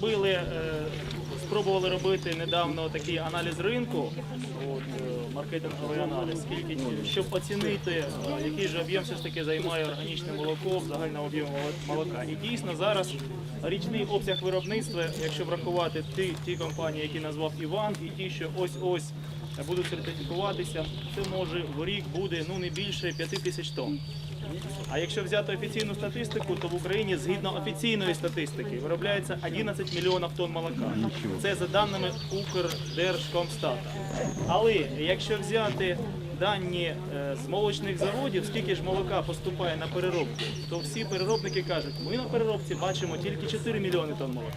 робили, е, спробували робити недавно такий аналіз ринку, е, маркетинговий аналіз, скільки, щоб оцінити, е, який же об'єм все ж таки займає органічне молоко в загальному об'єму молока. І дійсно зараз річний обсяг виробництва, якщо врахувати ті, ті компанії, які назвав Іван, і ті, що ось-ось будуть сертифікуватися, це може в рік буде ну не більше 5 тисяч тонн. А якщо взяти офіційну статистику, то в Україні згідно офіційної статистики виробляється 11 мільйонів тонн молока. Це за даними Укрдержкомстата. Але якщо взяти дані е, з молочних заводів, скільки ж молока поступає на переробку, то всі переробники кажуть, ми на переробці бачимо тільки 4 мільйони тонн молока.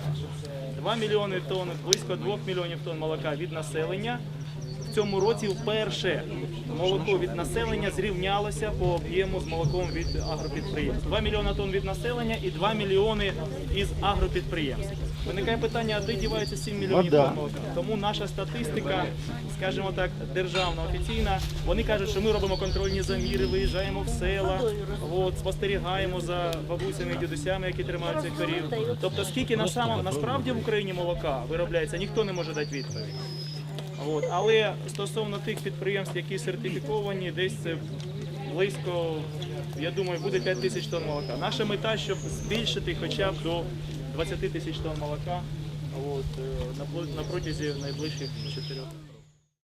2 мільйони тонн, близько 2 мільйонів тонн молока від населення. В цьому році вперше молоко від населення зрівнялося по об'єму з молоком від агропідприємств. 2 мільйони тонн від населення і 2 мільйони із агропідприємств. Виникає питання, а де дівається 7 мільйонів тонн молока? Тому наша статистика, скажімо так, державна, офіційна, вони кажуть, що ми робимо контрольні заміри, виїжджаємо в села, от, спостерігаємо за бабусями і дідусями, які тримають цих корів. Тобто, скільки на само- насправді в Україні молока виробляється, ніхто не може дати відповідь. От. Але стосовно тих підприємств, які сертифіковані, десь це близько, я думаю, буде 5 тисяч тонн молока. Наша мета, щоб збільшити хоча б до 20 тисяч тонн молока от, е, на, протязі найближчих 4 років.